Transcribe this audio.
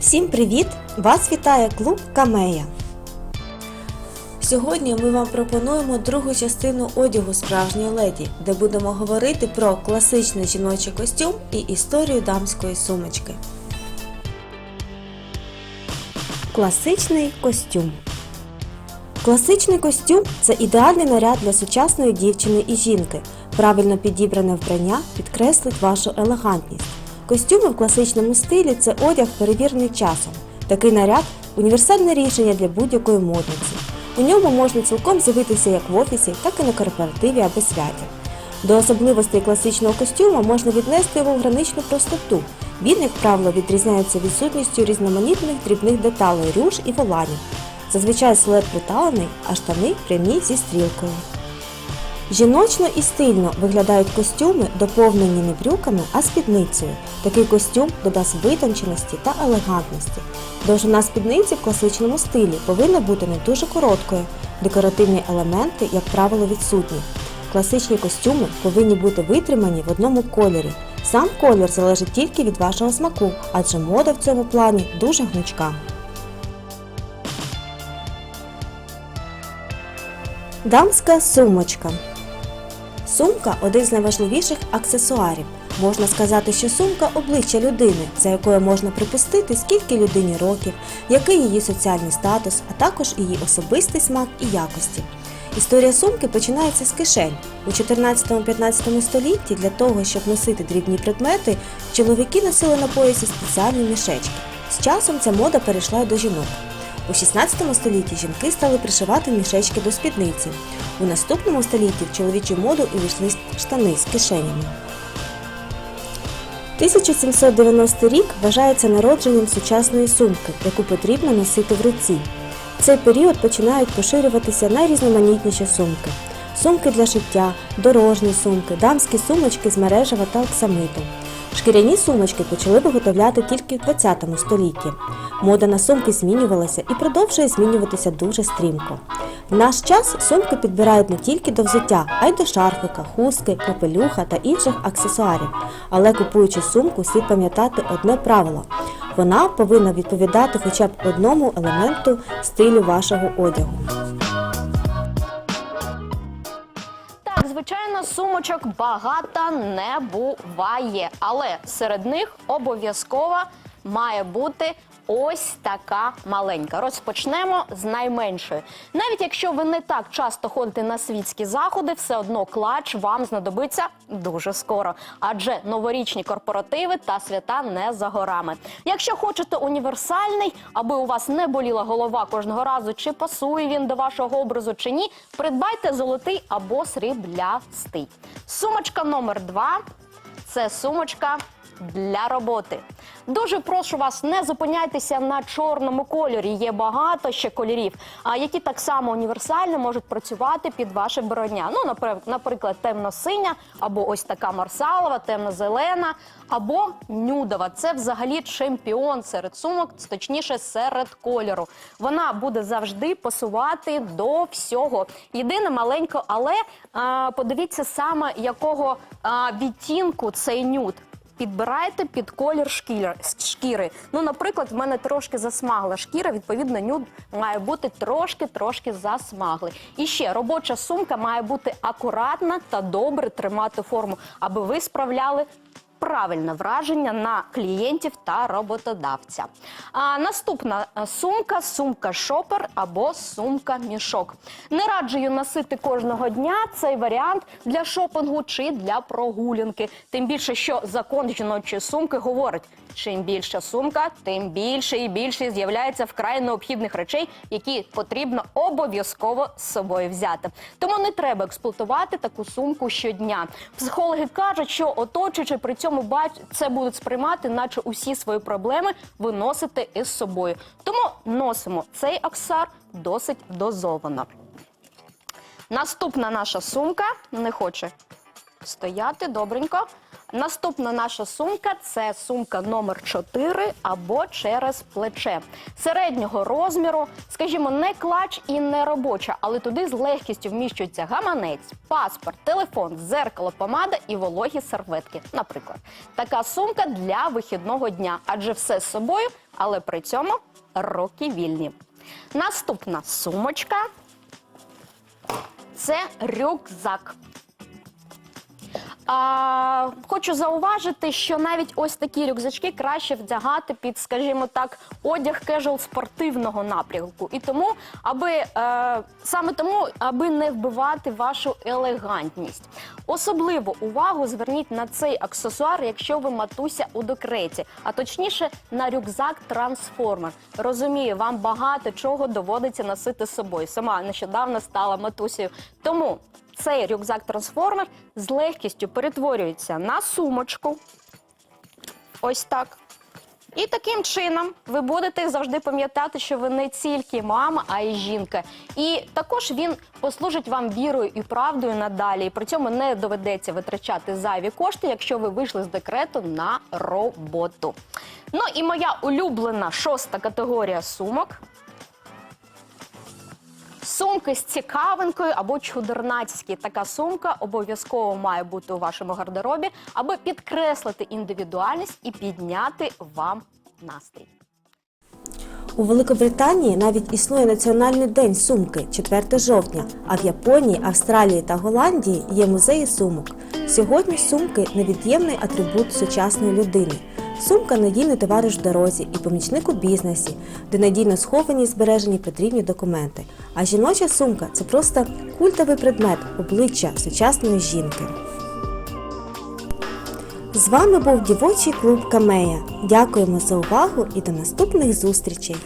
Всім привіт! Вас вітає клуб Камея. Сьогодні ми вам пропонуємо другу частину одягу справжньої леді, де будемо говорити про класичний жіночий костюм і історію дамської сумочки. Класичний костюм. Класичний костюм це ідеальний наряд для сучасної дівчини і жінки. Правильно підібране вбрання підкреслить вашу елегантність. Костюми в класичному стилі це одяг, перевірений часом. Такий наряд універсальне рішення для будь-якої модниці. У ньому можна цілком з'явитися як в офісі, так і на корпоративі або святі. До особливостей класичного костюму можна віднести його граничну простоту. Він, як правило, відрізняється відсутністю різноманітних дрібних деталей рюш і воланів. Зазвичай силует приталений, а штани прямі зі стрілкою. Жіночно і стильно виглядають костюми, доповнені не брюками, а спідницею. Такий костюм додасть витонченості та елегантності. Довжина спідниці в класичному стилі повинна бути не дуже короткою. Декоративні елементи, як правило, відсутні. Класичні костюми повинні бути витримані в одному кольорі. Сам колір залежить тільки від вашого смаку, адже мода в цьому плані дуже гнучка. Дамська сумочка. Сумка один з найважливіших аксесуарів. Можна сказати, що сумка обличчя людини, за якою можна припустити, скільки людині років, який її соціальний статус, а також її особистий смак і якості. Історія сумки починається з кишень. У 14-15 столітті для того, щоб носити дрібні предмети, чоловіки носили на поясі спеціальні мішечки. З часом ця мода перейшла до жінок. У 16 столітті жінки стали пришивати мішечки до спідниці. У наступному столітті в чоловічу моду увійшли штани з кишенями. 1790 рік вважається народженням сучасної сумки, яку потрібно носити в руці. В цей період починають поширюватися найрізноманітніші сумки. Сумки для шиття, дорожні сумки, дамські сумочки з мережева та оксамиту. Шкіряні сумочки почали виготовляти тільки в 20 столітті. Мода на сумки змінювалася і продовжує змінюватися дуже стрімко. В наш час сумки підбирають не тільки до взуття, а й до шарфика, хустки, капелюха та інших аксесуарів. Але купуючи сумку, слід пам'ятати одне правило: вона повинна відповідати хоча б одному елементу стилю вашого одягу. Звичайно, сумочок багато не буває, але серед них обов'язково має бути ось така маленька. Розпочнемо з найменшої. Навіть якщо ви не так часто ходите на світські заходи, все одно клач вам знадобиться дуже скоро, адже новорічні корпоративи та свята не за горами. Якщо хочете універсальний, аби у вас не боліла голова кожного разу, чи пасує він до вашого образу чи ні, придбайте золотий або сріблястий. Сумочка номер два це сумочка для роботи. Дуже прошу вас, не зупиняйтеся на чорному кольорі. Є багато ще кольорів, які так само універсально можуть працювати під ваше броня. Ну, напри- наприклад, темно-синя, або ось така марсалова, темно-зелена, або нюдова. Це взагалі чемпіон серед сумок, точніше, серед кольору. Вона буде завжди пасувати до всього. Єдине маленько, але а, подивіться саме якого а, відтінку цей нюд. Підбирайте під колір шкіри, шкіри. Ну, наприклад, в мене трошки засмагла шкіра, відповідно, нюд має бути трошки-трошки засмаглий. І ще робоча сумка має бути акуратна та добре тримати форму, аби ви справляли. Правильне враження на клієнтів та роботодавця. А наступна сумка сумка шопер або сумка мішок. Не раджу носити кожного дня. Цей варіант для шопингу чи для прогулянки. Тим більше, що закон жіночої сумки говорить: чим більша сумка, тим більше і більше з'являється вкрай необхідних речей, які потрібно обов'язково з собою взяти. Тому не треба експлуатувати таку сумку щодня. Психологи кажуть, що оточуючи при цьому бач, це будуть сприймати, наче усі свої проблеми виносити із собою. Тому носимо цей аксар досить дозовано. Наступна наша сумка не хоче стояти добренько. Наступна наша сумка це сумка номер 4 або через плече. Середнього розміру, скажімо, не клач і не робоча, але туди з легкістю вміщується гаманець, паспорт, телефон, зеркало, помада і вологі серветки. Наприклад, така сумка для вихідного дня, адже все з собою, але при цьому руки вільні. Наступна сумочка це рюкзак. А, хочу зауважити, що навіть ось такі рюкзачки краще вдягати під, скажімо так, одяг кежуал спортивного напрямку. І тому, аби е, саме тому, аби не вбивати вашу елегантність. Особливу увагу зверніть на цей аксесуар, якщо ви матуся у декреті, а точніше на рюкзак трансформер. Розумію, вам багато чого доводиться носити з собою. Сама нещодавно стала матусею. Тому цей рюкзак-трансформер з легкістю перетворюється на сумочку. Ось так. І таким чином ви будете завжди пам'ятати, що ви не тільки мама, а й жінка. І також він послужить вам вірою і правдою надалі. І при цьому не доведеться витрачати зайві кошти, якщо ви вийшли з декрету на роботу. Ну і моя улюблена шоста категорія сумок. Сумки з цікавинкою або чудернацькі. Така сумка обов'язково має бути у вашому гардеробі, аби підкреслити індивідуальність і підняти вам настрій. У Великобританії навіть існує національний день сумки 4 жовтня, а в Японії, Австралії та Голландії є музеї сумок. Сьогодні сумки невід'ємний атрибут сучасної людини. Сумка надійний товариш в дорозі і помічник у бізнесі, де надійно сховані і збережені потрібні документи. А жіноча сумка це просто культовий предмет обличчя сучасної жінки. З вами був дівочий клуб Камея. Дякуємо за увагу і до наступних зустрічей!